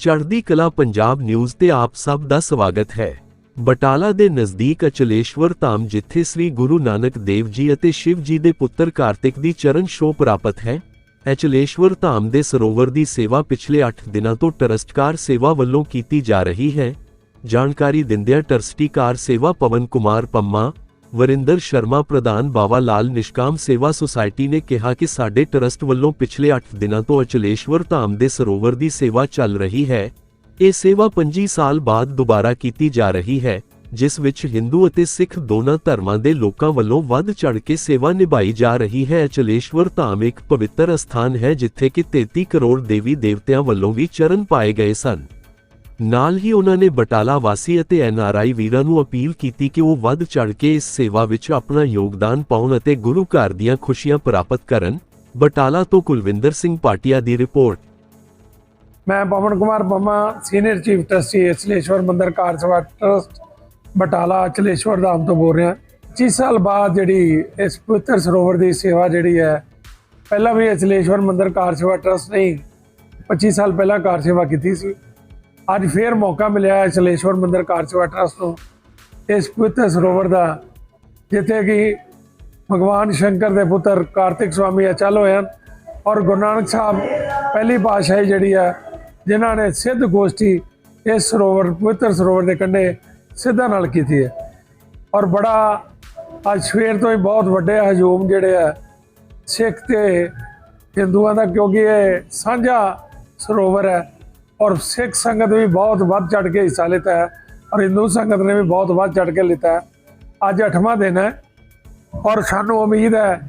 ਚੜ੍ਹਦੀ ਕਲਾ ਪੰਜਾਬ ਨਿਊਜ਼ ਤੇ ਆਪ ਸਭ ਦਾ ਸਵਾਗਤ ਹੈ। ਬਟਾਲਾ ਦੇ ਨਜ਼ਦੀਕ ਅਚਲੇਸ਼ਵਰ ਧਾਮ ਜਿੱਥੇ ਸ੍ਰੀ ਗੁਰੂ ਨਾਨਕ ਦੇਵ ਜੀ ਅਤੇ ਸ਼ਿਵ ਜੀ ਦੇ ਪੁੱਤਰ ਕਾਰਤਿਕ ਦੀ ਚਰਨ ਛੋਹ ਪ੍ਰਾਪਤ ਹੈ, ਅਚਲੇਸ਼ਵਰ ਧਾਮ ਦੇ ਸਰੋਵਰ ਦੀ ਸੇਵਾ ਪਿਛਲੇ 8 ਦਿਨਾਂ ਤੋਂ ਟਰਸਟਕਾਰ ਸੇਵਾ ਵੱਲੋਂ ਕੀਤੀ ਜਾ ਰਹੀ ਹੈ। ਜਾਣਕਾਰੀ ਦਿੰਦਿਆਂ ਟਰਸਟੀਕਾਰ ਸੇਵਾ ਪਵਨ ਕੁਮਾਰ ਪੰਮਾ ਵਰਿੰਦਰ ਸ਼ਰਮਾ ਪ੍ਰਧਾਨ ਬਾਵਾ ਲਾਲ ਨਿਸ਼ਕਾਮ ਸੇਵਾ ਸੁਸਾਇਟੀ ਨੇ ਕਿਹਾ ਕਿ ਸਾਡੇ ਟਰਸਟ ਵੱਲੋਂ ਪਿਛਲੇ 8 ਦਿਨਾਂ ਤੋਂ ਅਚਲੇਸ਼ਵਰ ਧਾਮ ਦੇ ਸਰੋਵਰ ਦੀ ਸੇਵਾ ਚੱਲ ਰਹੀ ਹੈ। ਇਹ ਸੇਵਾ 25 ਸਾਲ ਬਾਅਦ ਦੁਬਾਰਾ ਕੀਤੀ ਜਾ ਰਹੀ ਹੈ, ਜਿਸ ਵਿੱਚ ਹਿੰਦੂ ਅਤੇ ਸਿੱਖ ਦੋਨਾਂ ਧਰਮਾਂ ਦੇ ਲੋਕਾਂ ਵੱਲੋਂ ਵੱਧ ਚੜ੍ਹ ਕੇ ਸੇਵਾ ਨਿਭਾਈ ਜਾ ਰਹੀ ਹੈ। ਅਚਲੇਸ਼ਵਰ ਧਾਮ ਇੱਕ ਪਵਿੱਤਰ ਅਸਥਾਨ ਹੈ, ਜਿੱਥੇ ਕਿ 33 ਕਰੋੜ ਦੇਵੀ ਦੇਵਤਿਆਂ ਵੱਲੋਂ ਵੀ ਚਰਨ ਪਾਏ ਗਏ ਸਨ। ਨਾਲ ਹੀ ਉਹਨਾਂ ਨੇ ਬਟਾਲਾ ਵਾਸੀ ਅਤੇ ਐਨਆਰਆਈ ਵੀਰਾਂ ਨੂੰ ਅਪੀਲ ਕੀਤੀ ਕਿ ਉਹ ਵੱਧ ਚੜ੍ਹ ਕੇ ਇਸ ਸੇਵਾ ਵਿੱਚ ਆਪਣਾ ਯੋਗਦਾਨ ਪਾਉਣ ਅਤੇ ਗੁਰੂ ਘਰ ਦੀਆਂ ਖੁਸ਼ੀਆਂ ਪ੍ਰਾਪਤ ਕਰਨ। ਬਟਾਲਾ ਤੋਂ ਕੁਲਵਿੰਦਰ ਸਿੰਘ ਪਾਟਿਆ ਦੀ ਰਿਪੋਰਟ। ਮੈਂ Pawan Kumar Pamma, senior chief trustee Achleshwar ਮੰਦਰ ਕਾਰ ਸੇਵਾ ਟਰਸਟ, ਬਟਾਲਾ ਅਚਲੇਸ਼ਵਰ ਧਾਮ ਤੋਂ ਬੋਲ ਰਿਹਾ। 25 ਸਾਲ ਬਾਅਦ ਜਿਹੜੀ ਇਸ ਪਵਿੱਤਰ ਸਰੋਵਰ ਦੀ ਸੇਵਾ ਜਿਹੜੀ ਹੈ, ਪਹਿਲਾਂ ਵੀ ਅਚਲੇਸ਼ਵਰ ਮੰਦਰ ਕਾਰ ਸੇਵਾ ਟਰਸਟ ਨੇ 25 ਸਾਲ ਪਹਿਲਾਂ ਕਾਰ ਸੇਵਾ ਕੀਤੀ ਸੀ। ਅੱਜ ਫੇਰ ਮੌਕਾ ਮਿਲਿਆ ਹੈ ਅਚਲੇਸ਼ਵਰ ਮੰਦਰ ਕਾਰ ਸੇਵਾ ਟਰਸਟ ਨੂੰ ਇਸ ਪਵਿੱਤਰ ਸਰੋਵਰ ਦਾ, ਜਿੱਥੇ ਕਿ ਭਗਵਾਨ ਸ਼ੰਕਰ ਦੇ ਪੁੱਤਰ ਕਾਰਤਿਕ ਸਵਾਮੀ ਅਚਲ ਹੋਏ ਹਨ ਔਰ ਗੁਰੂ ਨਾਨਕ ਸਾਹਿਬ ਪਹਿਲੀ ਪਾਤਸ਼ਾਹੀ ਜਿਹੜੀ ਆ ਜਿਨ੍ਹਾਂ ਨੇ ਸਿੱਧ ਗੋਸ਼ਟੀ ਇਸ ਸਰੋਵਰ, ਪਵਿੱਤਰ ਸਰੋਵਰ ਦੇ ਕੰਢੇ ਸਿੱਧਾ ਨਾਲ ਕੀਤੀ ਹੈ। ਔਰ ਬੜਾ ਅੱਜ ਸਵੇਰ ਤੋਂ ਹੀ ਬਹੁਤ ਵੱਡੇ ਹਜੂਮ ਜਿਹੜੇ ਆ ਸਿੱਖ ਤੇ ਹਿੰਦੂਆਂ ਦਾ, ਕਿਉਂਕਿ ਇਹ ਸਾਂਝਾ ਸਰੋਵਰ ਹੈ। ਔਰ ਸਿੱਖ ਸੰਗਤ ਵੀ ਬਹੁਤ ਵੱਧ ਚੜ ਕੇ ਹਿੱਸਾ ਲਿੱਤਾ ਹੈ ਔਰ ਹਿੰਦੂ ਸੰਗਤ ਨੇ ਵੀ ਬਹੁਤ ਵੱਧ ਚੜ ਕੇ ਲਿੱਤਾ ਹੈ। ਅੱਜ 8ਵਾਂ ਦਿਨ ਹੈ ਔਰ ਸਾਨੂੰ ਉਮੀਦ ਹੈ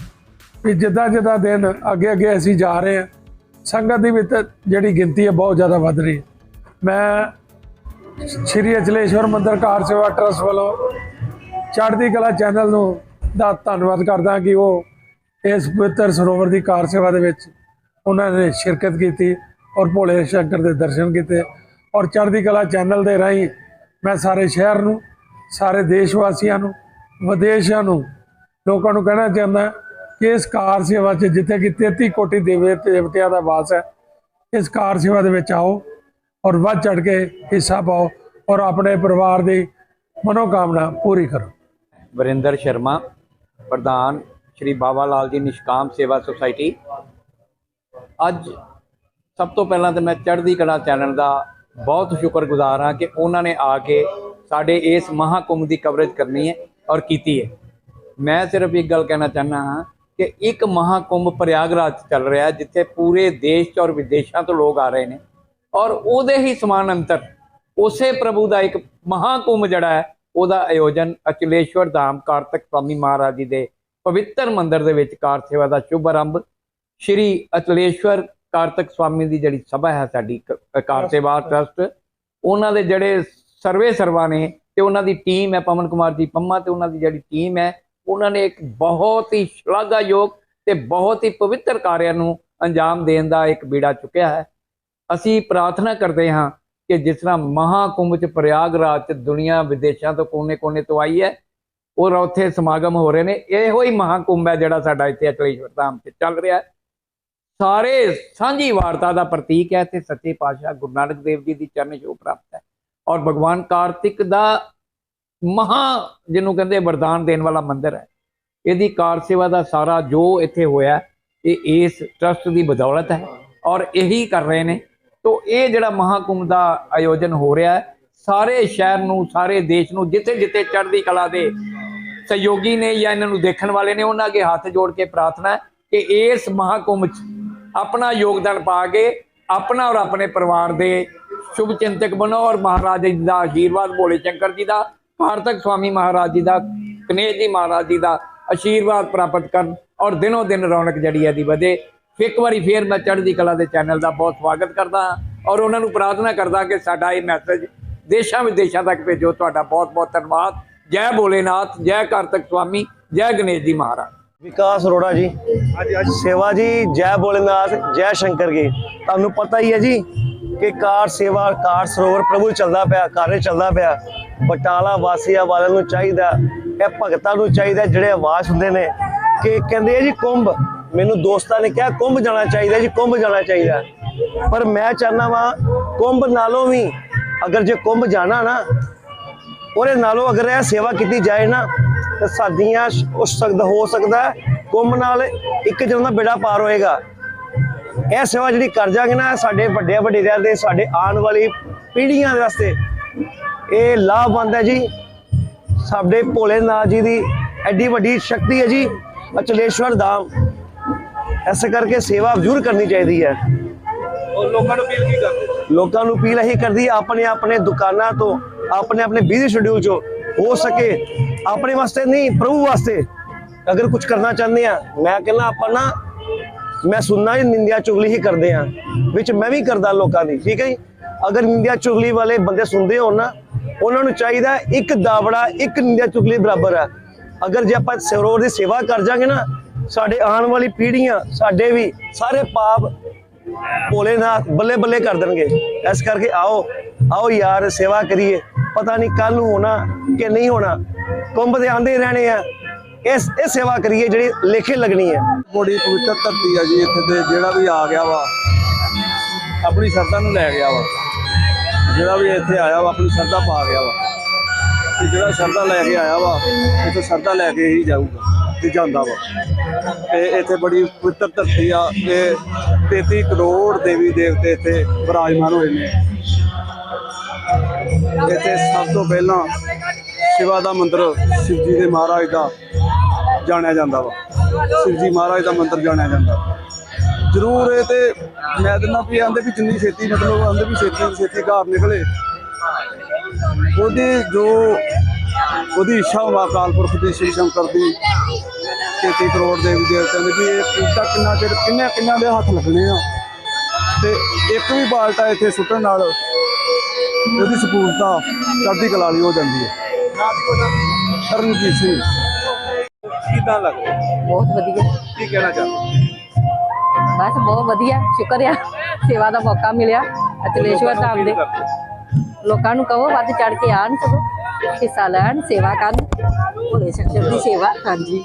ਵੀ ਜਿੱਦਾਂ ਜਿੱਦਾਂ ਦਿਨ ਅੱਗੇ ਅੱਗੇ ਅਸੀਂ ਜਾ ਰਹੇ ਹਾਂ, ਸੰਗਤ ਦੀ ਵੀ ਜਿਹੜੀ ਗਿਣਤੀ ਹੈ ਬਹੁਤ ਜ਼ਿਆਦਾ ਵੱਧ ਰਹੀ ਹੈ। ਮੈਂ ਸ਼੍ਰੀ ਅਚਲੇਸ਼ਵਰ ਮੰਦਰ ਕਾਰ ਸੇਵਾ ਟਰਸਟ ਵੱਲੋਂ ਚੜ੍ਹਦੀ ਕਲਾ ਚੈਨਲ ਨੂੰ ਦਾ ਧੰਨਵਾਦ ਕਰਦਾ ਕਿ ਉਹ ਇਸ ਪਵਿੱਤਰ ਸਰੋਵਰ ਦੀ ਕਾਰ ਸੇਵਾ ਦੇ ਵਿੱਚ ਉਹਨਾਂ ਨੇ ਸ਼ਿਰਕਤ ਕੀਤੀ। ਔਰ ਭੋਲੇ ਸ਼ੰਕਰ ਦੇ ਦਰਸ਼ਨ ਕੀਤੇ ਔਰ ਚੜ੍ਹਦੀ ਕਲਾ ਚੈਨਲ ਦੇ ਰਾਹੀਂ ਮੈਂ ਸਾਰੇ ਸ਼ਹਿਰ ਨੂੰ, ਸਾਰੇ ਦੇਸ਼ ਵਾਸੀਆਂ ਨੂੰ, ਵਿਦੇਸ਼ਾਂ ਨੂੰ, ਲੋਕਾਂ ਨੂੰ ਕਹਿਣਾ ਚਾਹੁੰਦਾ ਕਿ ਇਸ ਕਾਰ ਸੇਵਾ 'ਚ ਜਿੱਥੇ ਕਿ 33 ਕੋਟੀ ਦੇਵੇ, ਦੇਵਤਿਆਂ ਦਾ ਵਾਸ ਹੈ, ਇਸ ਕਾਰ ਸੇਵਾ ਦੇ ਵਿੱਚ ਆਓ ਔਰ ਵੱਧ ਚੜ ਕੇ ਹਿੱਸਾ ਪਾਓ ਔਰ ਆਪਣੇ ਪਰਿਵਾਰ ਦੀ ਮਨੋਕਾਮਨਾ ਪੂਰੀ ਕਰੋ। ਵਰਿੰਦਰ ਸ਼ਰਮਾ, ਪ੍ਰਧਾਨ ਸ਼੍ਰੀ ਬਾਬਾ ਲਾਲ ਜੀ ਨਿਸ਼ਕਾਮ ਸੇਵਾ ਸੁਸਾਇਟੀ। ਅੱਜ ਸਭ ਤੋਂ ਪਹਿਲਾਂ ਤਾਂ ਮੈਂ ਚੜ੍ਹਦੀ ਕਲਾ ਚੈਨਲ ਦਾ ਬਹੁਤ ਸ਼ੁਕਰਗੁਜ਼ਾਰ ਹਾਂ ਕਿ ਉਹਨਾਂ ਨੇ ਆ ਕੇ ਸਾਡੇ ਇਸ ਮਹਾਕੁੰਭ ਦੀ ਕਵਰੇਜ ਕਰਨੀ ਹੈ ਔਰ ਕੀਤੀ ਹੈ। ਮੈਂ ਸਿਰਫ ਇੱਕ ਗੱਲ ਕਹਿਣਾ ਚਾਹੁੰਦਾ ਹਾਂ ਕਿ ਇੱਕ ਮਹਾਕੁੰਭ ਪ੍ਰਯਾਗਰਾਜ 'ਚ ਚੱਲ ਰਿਹਾ ਜਿੱਥੇ ਪੂਰੇ ਦੇਸ਼ 'ਚ ਔਰ ਵਿਦੇਸ਼ਾਂ ਤੋਂ ਲੋਕ ਆ ਰਹੇ ਨੇ ਔਰ ਉਹਦੇ ਹੀ ਸਮਾਨ ਅੰਤਰ ਉਸੇ ਪ੍ਰਭੂ ਦਾ ਇੱਕ ਮਹਾਕੁੰਭ ਜਿਹੜਾ ਹੈ, ਉਹਦਾ ਆਯੋਜਨ ਅਚਲੇਸ਼ਵਰ ਧਾਮ ਕਾਰਤਿਕ ਸਵਾਮੀ ਮਹਾਰਾਜ ਜੀ ਦੇ ਪਵਿੱਤਰ ਮੰਦਿਰ ਦੇ ਵਿੱਚ ਕਾਰ ਸੇਵਾ ਦਾ ਸ਼ੁਭ ਆਰੰਭ ਸ਼੍ਰੀ ਅਚਲੇਸ਼ਵਰ ਕਾਰਤਿਕ ਸਵਾਮੀ ਦੀ ਜਿਹੜੀ ਸਭਾ ਹੈ ਸਾਡੀ ਕਾਰ ਸੇਵਾ ਟਰਸਟ ਉਹਨਾਂ ਦੇ ਜਿਹੜੇ ਸਰਵੇ ਸਰਵਾ ਨੇ ਤੇ ਉਹਨਾਂ ਦੀ ਟੀਮ ਹੈ ਪਵਨ ਕੁਮਾਰ ਜੀ ਪੰਮਾ ਤੇ ਉਹਨਾਂ ਦੀ ਜਿਹੜੀ ਟੀਮ ਹੈ ਉਹਨਾਂ ਨੇ ਇੱਕ ਬਹੁਤ ਹੀ ਸ਼ਲਾਘਾਯੋਗ ਤੇ ਬਹੁਤ ਹੀ ਪਵਿੱਤਰ ਕਾਰਿਆਂ ਨੂੰ ਅੰਜਾਮ ਦੇਣ ਦਾ ਇੱਕ ਬੀੜਾ ਚੁੱਕਿਆ ਹੈ। ਅਸੀਂ ਪ੍ਰਾਰਥਨਾ ਕਰਦੇ ਹਾਂ ਕਿ ਜਿਸ ਤਰ੍ਹਾਂ ਮਹਾਕੁੰਭ ਚ ਪ੍ਰਯਾਗਰਾਜ ਚ ਦੁਨੀਆ ਵਿਦੇਸ਼ਾਂ ਤੋਂ ਕੋਨੇ-ਕੋਨੇ ਤੋਂ ਆਈ ਹੈ ਔਰ ਉੱਥੇ ਸਮਾਗਮ ਹੋ ਰਹੇ ਨੇ ਇਹੋ ਹੀ ਮਹਾਕੁੰਭ ਹੈ ਜਿਹੜਾ ਸਾਡਾ ਇੱਥੇ ਅਕਲੇਸ਼ਵਰ ਧਾਮ ਚ ਚੱਲ ਰਿਹਾ ਹੈ। ਸਾਰੇ ਸਾਂਝੀ ਵਾਰਤਾ ਦਾ ਪ੍ਰਤੀਕ ਹੈ ਤੇ ਸੱਚੇ ਪਾਤਸ਼ਾਹ ਗੁਰੂ ਨਾਨਕ ਦੇਵ ਜੀ ਦੀ ਚਰਨ ਛੋਹ ਪ੍ਰਾਪਤ ਹੈ। ਔਰ ਭਗਵਾਨ ਕਾਰਤਿਕ ਦਾ ਮਹਾ ਜਿਹਨੂੰ ਕਹਿੰਦੇ ਵਰਦਾਨ ਦੇਣ ਵਾਲਾ ਮੰਦਿਰ ਹੈ। ਇਹਦੀ ਕਾਰ ਸੇਵਾ ਦਾ ਸਾਰਾ ਜੋ ਇੱਥੇ ਹੋਇਆ ਇਹ ਇਸ ਟਰਸਟ ਦੀ ਬਦੌਲਤ ਹੈ ਔਰ ਇਹੀ ਕਰ ਰਹੇ ਨੇ। ਤੋ ਇਹ ਜਿਹੜਾ ਮਹਾਕੁੰਭ ਦਾ ਆਯੋਜਨ ਹੋ ਰਿਹਾ ਹੈ, ਸਾਰੇ ਸ਼ਹਿਰ ਨੂੰ, ਸਾਰੇ ਦੇਸ਼ ਨੂੰ, ਜਿੱਥੇ ਜਿੱਥੇ ਚੜ੍ਹਦੀ ਕਲਾ ਦੇ ਸਹਿਯੋਗੀ ਨੇ ਜਾਂ ਇਹਨਾਂ ਨੂੰ ਦੇਖਣ ਵਾਲੇ ਨੇ, ਉਹਨਾਂ ਅੱਗੇ ਹੱਥ ਜੋੜ ਕੇ ਪ੍ਰਾਰਥਨਾ ਕਿ ਇਸ ਮਹਾਕੁੰਭ 'ਚ ਆਪਣਾ ਯੋਗਦਾਨ ਪਾ ਕੇ ਆਪਣਾ ਔਰ ਆਪਣੇ ਪਰਿਵਾਰ ਦੇ ਸ਼ੁਭ ਚਿੰਤਕ ਬਣੋ ਔਰ ਮਹਾਰਾਜ ਜੀ ਦਾ ਆਸ਼ੀਰਵਾਦ ਭੋਲੇ ਸ਼ੰਕਰ ਜੀ ਦਾ ਕਾਰਤਕ ਸਵਾਮੀ ਮਹਾਰਾਜ ਜੀ ਦਾ ਕਨੇਜ ਜੀ ਮਹਾਰਾਜ ਜੀ ਦਾ ਆਸ਼ੀਰਵਾਦ ਪ੍ਰਾਪਤ ਕਰਨ ਔਰ ਦਿਨੋ ਦਿਨ ਰੌਣਕ ਜਿਹੜੀ ਹੈ ਦੀ ਵਧੇ। ਇੱਕ ਵਾਰੀ ਫੇਰ ਮੈਂ ਚੜ੍ਹਦੀ ਕਲਾ ਦੇ ਚੈਨਲ ਦਾ ਬਹੁਤ ਸਵਾਗਤ ਕਰਦਾ ਹਾਂ ਔਰ ਉਹਨਾਂ ਨੂੰ ਪ੍ਰਾਰਥਨਾ ਕਰਦਾ ਕਿ ਸਾਡਾ ਇਹ ਮੈਸੇਜ ਦੇਸ਼ਾਂ ਵਿਦੇਸ਼ਾਂ ਤੱਕ ਭੇਜੋ। ਤੁਹਾਡਾ ਬਹੁਤ ਬਹੁਤ ਧੰਨਵਾਦ। ਜੈ ਭੋਲੇਨਾਥ, ਜੈ ਕਾਰਤਕ ਸਵਾਮੀ, ਜੈ ਗਣੇਸ਼ ਜੀ ਮਹਾਰਾਜ। ਵਿਕਾਸ ਅਰੋੜਾ ਜੀ। ਸੇਵਾ ਜੀ ਜੈ ਭੋਲੇਨਾਥ ਜੈ ਸ਼ੰਕਰ ਜੀ। ਤੁਹਾਨੂੰ ਪਤਾ ਹੀ ਹੈ ਜੀ ਕਿ ਕਾਰ ਸੇਵਾ ਕਾਰ ਸਰੋਵਰ ਪ੍ਰਭੂ ਚੱਲਦਾ ਪਿਆ ਕਾਰੇ ਚੱਲਦਾ ਪਿਆ। ਬਟਾਲਾ ਵਾਸੀਆਂ ਵਾਲਿਆਂ ਨੂੰ ਚਾਹੀਦਾ ਇਹ ਭਗਤਾਂ ਨੂੰ ਚਾਹੀਦਾ ਜਿਹੜੇ ਆਵਾਜ਼ ਹੁੰਦੇ ਨੇ। ਕਿ ਕਹਿੰਦੇ ਆ ਜੀ ਕੁੰਭ ਮੈਨੂੰ ਦੋਸਤਾਂ ਨੇ ਕਿਹਾ ਕੁੰਭ ਜਾਣਾ ਚਾਹੀਦਾ ਜੀ ਕੁੰਭ ਜਾਣਾ ਚਾਹੀਦਾ। ਪਰ ਮੈਂ ਚਾਹੁੰਦਾ ਵਾਂ ਕੁੰਭ ਨਾਲੋਂ ਵੀ ਅਗਰ ਜੇ ਕੁੰਭ ਜਾਣਾ ਨਾ ਉਹਦੇ ਨਾਲੋਂ ਅਗਰ ਇਹ ਸੇਵਾ ਕੀਤੀ ਜਾਏ ਨਾ ਸਾਡੀਆਂ ਉਸ ਸਕਦਾ ਹੋ ਸਕਦਾ ਕੁੰਭ ਨਾਲ ਇੱਕ ਜਨ ਦਾ ਬੇੜਾ ਪਾਰ ਹੋਏਗਾ। ਇਹ ਸੇਵਾ ਜਿਹੜੀ ਕਰ ਜਾਗੇ ਨਾ ਸਾਡੇ ਵੱਡੇ ਵਡੇਰਿਆਂ ਦੇ ਸਾਡੇ ਆਉਣ ਵਾਲੀ ਪੀੜ੍ਹੀਆਂ ਦੇ ਵਾਸਤੇ ਇਹ ਲਾਭਵੰਦ ਹੈ ਜੀ। ਸਾਡੇ ਭੋਲੇਨਾਥ ਜੀ ਦੀ ਐਡੀ ਵੱਡੀ ਸ਼ਕਤੀ ਹੈ ਜੀ ਅਚਲੇਸ਼ਵਰ ਧਾਮ। ਐਸੇ ਕਰਕੇ ਸੇਵਾ ਜ਼ਰੂਰ ਕਰਨੀ ਚਾਹੀਦੀ ਹੈ। ਲੋਕਾਂ ਨੂੰ ਅਪੀਲ ਕੀ ਕਰਦੇ? ਲੋਕਾਂ ਨੂੰ ਅਪੀਲ ਇਹੀ ਕਰਦੀ ਆਪਣੇ ਆਪਣੇ ਦੁਕਾਨਾਂ ਤੋਂ ਆਪਣੇ ਆਪਣੇ ਬਿਜ਼ੀ ਸ਼ਡਿਊਲ ਚੋਂ ਹੋ ਸਕੇ ਆਪਣੇ ਵਾਸਤੇ ਨਹੀਂ, ਪ੍ਰਭੂ ਵਾਸਤੇ। ਅਗਰ ਕੁਝ ਕਰਨਾ ਚਾਹੁੰਦੇ ਆ, ਮੈਂ ਕਹਿੰਦਾ ਆਪਾਂ ਨਾ, ਮੈਂ ਸੁਣਨਾ ਹੀ ਨਿੰਦਿਆ ਚੁਗਲੀ ਹੀ ਕਰਦੇ ਆ। ਵਿੱਚ ਮੈਂ ਵੀ ਕਰਦਾ ਲੋਕਾਂ ਦੀ, ਠੀਕ ਹੈ ਜੀ? ਅਗਰ ਨਿੰਦਿਆ ਚੁਗਲੀ ਵਾਲੇ ਬੰਦੇ ਸੁਣਦੇ ਹੋਣ ਨਾ, ਉਹਨਾਂ ਨੂੰ ਚਾਹੀਦਾ ਇੱਕ ਦਾਵੜਾ, ਇੱਕ ਨਿੰਦਿਆ ਚੁਗਲੀ ਬਰਾਬਰ ਹੈ ਅਗਰ ਜੇ ਆਪਾਂ ਸਰੋਵਰ ਦੀ ਸੇਵਾ ਕਰ ਜਾਗੇ ਨਾ, ਸਾਡੇ ਆਉਣ ਵਾਲੀ ਪੀੜ੍ਹੀਆਂ, ਸਾਡੇ ਵੀ ਸਾਰੇ ਪਾਪ ਭੋਲੇਨਾਥ ਬੱਲੇ ਬੱਲੇ ਕਰ ਦੇਣਗੇ। ਇਸ ਕਰਕੇ ਆਓ ਆਓ ਯਾਰ, ਸੇਵਾ ਕਰੀਏ। ਪਤਾ ਨਹੀਂ ਕੱਲ ਨੂੰ ਹੋਣਾ ਕਿ ਨਹੀਂ ਹੋਣਾ। ਕੁੰਭ ਦੇ ਆਂਦੇ ਰਹਿਣੇ ਆ। ਇਸ, ਇਹ ਸੇਵਾ ਕਰੀਏ ਜਿਹੜੀ ਲੇਖੇ ਲੱਗਣੀ ਹੈ। ਬੜੀ ਪਵਿੱਤਰ ਧਰਤੀ ਆ ਜੀ ਇੱਥੇ ਤੇ ਜਿਹੜਾ ਵੀ ਆ ਗਿਆ ਵਾ, ਆਪਣੀ ਸ਼ਰਧਾ ਨੂੰ ਲੈ ਗਿਆ ਵਾ। ਜਿਹੜਾ ਵੀ ਇੱਥੇ ਆਇਆ ਵਾ, ਆਪਣੀ ਸ਼ਰਧਾ ਪਾ ਗਿਆ ਵਾ। ਤੇ ਜਿਹੜਾ ਸ਼ਰਧਾ ਲੈ ਕੇ ਆਇਆ ਵਾ, ਇੱਥੇ ਸ਼ਰਧਾ ਲੈ ਕੇ ਹੀ ਜਾਊਗਾ। ਤੇ ਜਾਂਦਾ ਵਾ। ਤੇ ਇੱਥੇ ਬੜੀ ਪਵਿੱਤਰ ਧਰਤੀ ਆ ਤੇ 33 ਕਰੋੜ ਦੇਵੀ ਦੇਵਤੇ ਇੱਥੇ ਵਿਰਾਜਮਾਨ ਹੋਏ ਨੇ। ਇੱਥੇ ਸਭ ਤੋਂ ਪਹਿਲਾਂ ਸ਼ਿਵਾ ਦਾ ਮੰਦਿਰ ਸ਼ਿਵਜੀ ਦੇ ਮਹਾਰਾਜ ਦਾ ਜਾਣਿਆ ਜਾਂਦਾ ਵਾ। ਸ਼ਿਵਜੀ ਮਹਾਰਾਜ ਦਾ ਮੰਦਿਰ ਜਾਣਿਆ ਜਾਂਦਾ। ਜ਼ਰੂਰ ਇਹ ਤੇ ਮੈਂ ਦਿੰਦਾ ਵੀ ਆਂਦੇ ਵੀ ਜਿੰਨੀ ਛੇਤੀ ਮਤਲਬ ਆਂਦੇ ਵੀ ਛੇਤੀ ਤੋਂ ਛੇਤੀ ਘਰ ਨਿਕਲੇ। ਉਹਦੀ ਜੋ ਉਹਦੀ ਇੱਛਾ ਵਾ ਅਕਾਲ ਪੁਰਖ ਦੀ ਸ਼ਿਵ ਸ਼ੰਕਰ ਦੀ 33 ਕਰੋੜ ਦੇਵੀ ਦੇਵਤਿਆਂ ਦੀ ਵੀ ਇਹ ਕੀਤਾ ਕਿੰਨਾ ਚਿਰ ਕਿੰਨੇ ਕਿੰਨਾ ਦੇ ਹੱਥ ਲੱਗਣੇ ਆ? ਤੇ ਇੱਕ ਵੀ ਬਾਲਟਾ ਇੱਥੇ ਸੁੱਟਣ ਨਾਲ ਉਹਦੀ ਸਪੂਰਤਾ ਚੜ੍ਹਦੀ ਕਲਾ ਲਈ ਹੋ ਜਾਂਦੀ ਹੈ। ਸਰਨਜੀਤ ਸਿੰਘ। ਕਿਦਾਂ ਲੱਗਦਾ ਬਹੁਤ ਵਧੀਆ। ਕੀ ਕਹਿਣਾ ਚਾਹੁੰਦੇ ਬਸ ਬਹੁਤ ਵਧੀਆ। ਸ਼ੁਕਰ ਆ। ਸੇਵਾ ਦਾ ਮੌਕਾ ਮਿਲਿਆ। ਅਚਲੇਸ਼ਵਰ ਧਾਮ ਦੇ ਲੋਕਾਂ ਨੂੰ ਕਹੋ ਵੱਧ ਚੜ ਕੇ ਆਣ ਸਗੋਂ। ਹਿੱਸਾ ਲੈਣ ਸੇਵਾ ਕਰਨ। ਭੋਲੇ ਸ਼ੰਕਰ ਦੀ ਸੇਵਾ। ਹਾਂਜੀ